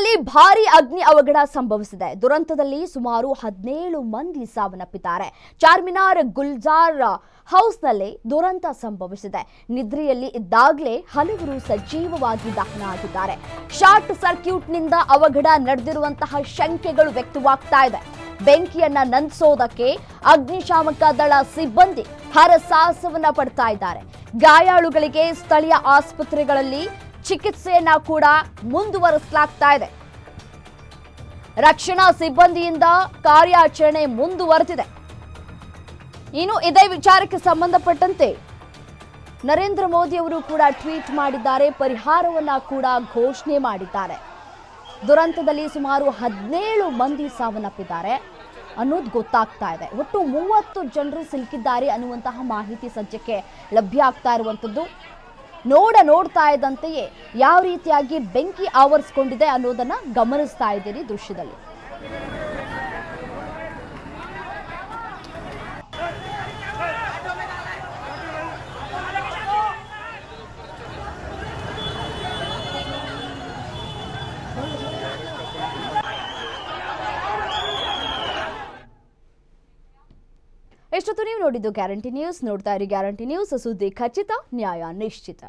ಬೆಂಗಳೂರಿನಲ್ಲಿ ಭಾರಿ ಅಗ್ನಿ ಅವಘಡ ಸಂಭವಿಸಿದೆ. ದುರಂತದಲ್ಲಿ ಸುಮಾರು ಹದಿನೇಳು ಮಂದಿ ಸಾವನ್ನಪ್ಪಿದ್ದಾರೆ. ಚಾರ್ಮಿನಾರ್ ಗುಲ್ಜಾರ್ ಹೌಸ್ನಲ್ಲಿ ದುರಂತ ಸಂಭವಿಸಿದೆ. ನಿದ್ರೆಯಲ್ಲಿ ಇದ್ದಾಗಲೇ ಹಲವರು ಸಜೀವವಾಗಿ ದಹನ ಆಗಿದ್ದಾರೆ ಶಾರ್ಟ್ ಸರ್ಕ್ಯೂಟ್ನಿಂದ ಅವಘಡ ನಡೆದಿರುವಂತಹ ಶಂಕೆಗಳು ವ್ಯಕ್ತವಾಗ್ತಾ ಇದೆ. ಬೆಂಕಿಯನ್ನ ನಂದಿಸೋದಕ್ಕೆ ಅಗ್ನಿಶಾಮಕ ದಳ ಸಿಬ್ಬಂದಿ ಹರಸಾಹಸವನ್ನ ಪಡ್ತಾ ಇದ್ದಾರೆ. ಗಾಯಾಳುಗಳಿಗೆ ಸ್ಥಳೀಯ ಆಸ್ಪತ್ರೆಗಳಲ್ಲಿ ಚಿಕಿತ್ಸೆಯನ್ನ ಕೂಡ ಮುಂದುವರಿಸಲಾಗ್ತಾ ಇದೆ. ರಕ್ಷಣಾ ಸಿಬ್ಬಂದಿಯಿಂದ ಕಾರ್ಯಾಚರಣೆ ಮುಂದುವರೆದಿದೆ. ಇನ್ನು ಇದೇ ವಿಚಾರಕ್ಕೆ ಸಂಬಂಧಪಟ್ಟಂತೆ ನರೇಂದ್ರ ಮೋದಿ ಅವರು ಕೂಡ ಟ್ವೀಟ್ ಮಾಡಿದ್ದಾರೆ, ಪರಿಹಾರವನ್ನ ಕೂಡ ಘೋಷಣೆ ಮಾಡಿದ್ದಾರೆ. ದುರಂತದಲ್ಲಿ ಸುಮಾರು ಹದಿನೇಳು ಮಂದಿ ಸಾವನ್ನಪ್ಪಿದ್ದಾರೆ. ಅನ್ನೋದು ಗೊತ್ತಾಗ್ತಾ ಇದೆ. ಒಟ್ಟು ಮೂವತ್ತು ಜನರು ಸಿಲುಕಿದ್ದಾರೆ ಅನ್ನುವಂತಹ ಮಾಹಿತಿ ಸದ್ಯಕ್ಕೆ ಲಭ್ಯ ಆಗ್ತಾ ಇರುವಂಥದ್ದು ನೋಡ ನೋಡ್ತಾ ಇದ್ದಂತೆಯೇ ಯಾವ ರೀತಿಯಾಗಿ ಬೆಂಕಿ ಆವರಿಸ್ಕೊಂಡಿದೆ ಅನ್ನೋದನ್ನ ಗಮನಿಸ್ತಾ ಇದ್ದೀರಿ ದೃಶ್ಯದಲ್ಲಿ. ಎಷ್ಟೊತ್ತು ನೀವು ನೋಡಿದ್ದು ಗ್ಯಾರಂಟಿ ನ್ಯೂಸ್. ನೋಡ್ತಾ ಇರಿ ಗ್ಯಾರಂಟಿ ನ್ಯೂಸ್. ಸುದ್ದಿ ಖಚಿತ, ನ್ಯಾಯ ನಿಶ್ಚಿತ.